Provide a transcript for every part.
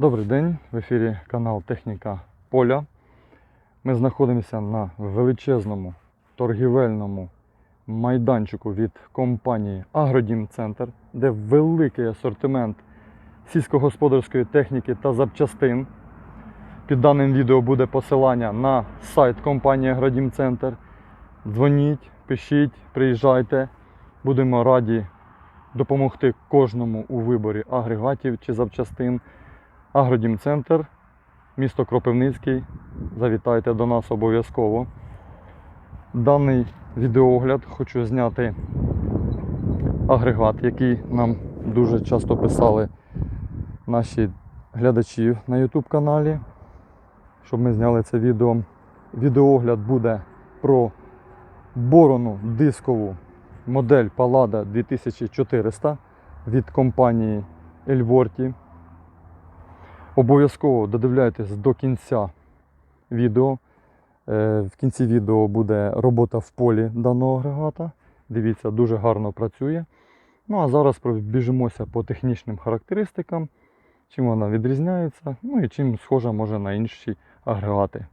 Добрий день, в ефірі канал Техніка Поля. Ми знаходимося на величезному торгівельному майданчику від компанії Агродім Центр, де великий асортимент сільськогосподарської техніки та запчастин. Під даним відео буде посилання на сайт компанії Агродім Центр. Дзвоніть, пишіть, приїжджайте. Будемо раді допомогти кожному у виборі агрегатів чи запчастин. Агродім Центр, місто Кропивницький. Завітайте до нас обов'язково. Даний відеоогляд хочу зняти агрегат, який нам дуже часто писали наші глядачі на YouTube каналі, щоб ми зняли це відео. Відеоогляд буде про борону дискову модель Pallada 2400 від компанії Elvorti. Обов'язково додивляйтесь до кінця відео. Е, В кінці відео буде робота в полі даного агрегата. Дивіться, дуже гарно працює. Ну а зараз пробіжимося по технічним характеристикам, чим вона відрізняється, ну і чим схожа може на інші агрегати.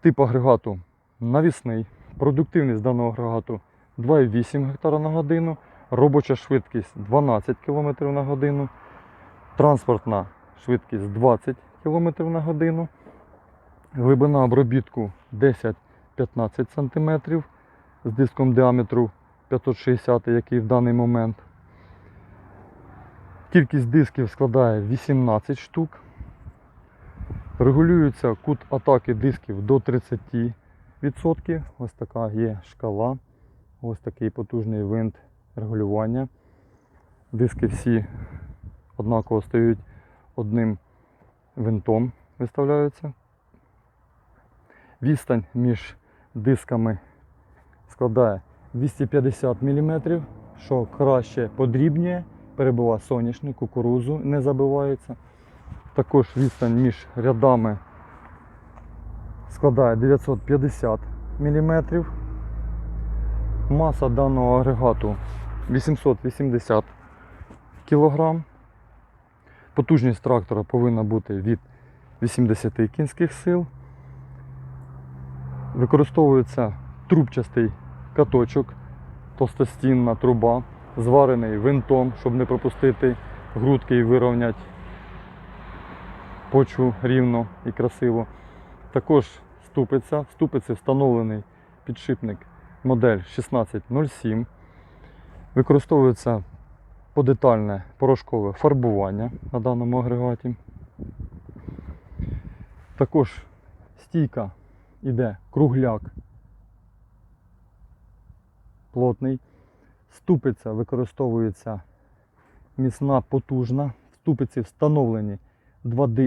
Тип агрегату навісний. Продуктивність даного агрегату 2,8 гектара на годину, робоча швидкість 12 км на годину, транспортна швидкість 20 км на годину, глибина обробітку 10-15 см з диском діаметру 560, який в даний момент. Кількість дисків складає 18 штук. Регулюється кут атаки дисків до 30%. Ось така є шкала. Ось такий потужний винт регулювання. Диски всі однаково стають одним винтом, виставляються. Відстань між дисками складає 250 мм, що краще подрібнює, перебува соняшник, кукурузу не забивається. Також відстань між рядами складає 950 мм. Маса даного агрегату 880 кг. Потужність трактора повинна бути від 80 кінських сил. Використовується трубчастий каточок, толстостінна труба, зварений винтом, щоб не пропустити грудки і вирівняти почву рівно і красиво. Також ступиця. В ступиці встановлений підшипник модель 1607. Використовується подетальне порошкове фарбування на даному агрегаті. Також стійка іде кругляк плотний. Ступиця використовується міцна, потужна. В ступиці встановлені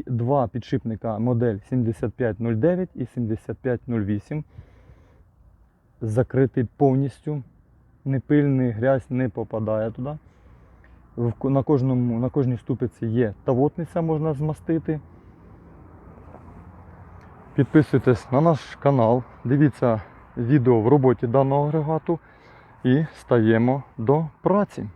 два, підшипника модель 7509 і 7508. Закритий повністю. Не пильний, грязь не попадає туди. На, кожному, на кожній ступиці є тавотниця, можна змастити. Підписуйтесь на наш канал, дивіться відео в роботі даного агрегату і стаємо до праці.